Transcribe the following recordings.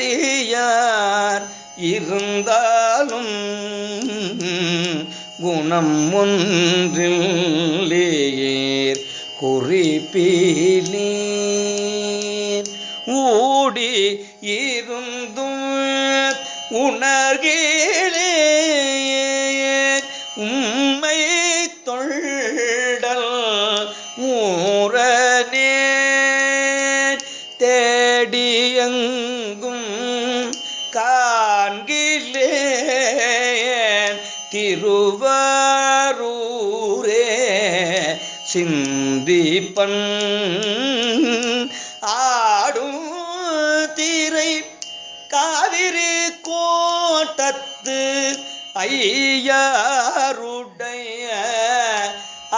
கூடியடியார் இருந்தாலும் குணம் ஒன்றில்லேயேர் குறிப்பீலீர் ஊடி இருந்தும் உணர்கீழே உம்மை தொண்டல் தேடியங்கும் காண்கிலேன் திருவாரூரே சிந்திப்பன் ஆடும் திரை காவிரி கோட்டத்து ஐயாருடைய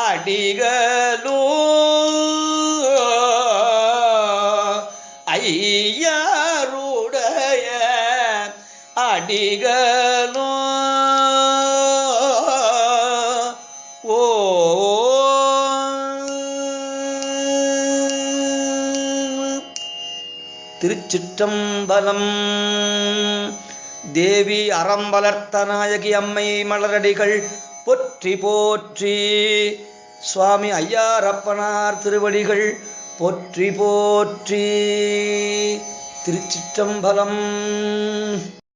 அடிகளோ அடியாருடைய அடிகளோ. ஓ. திருச்சிற்றம்பலம் தேவி அறம் வளர்த்த நாயகி அம்மை மலரடிகள் போற்றி போற்றி. சுவாமி ஐயாரப்பனார் திருவடிகள் போற்றி போற்றி. திருச்சிற்றம்பலம்.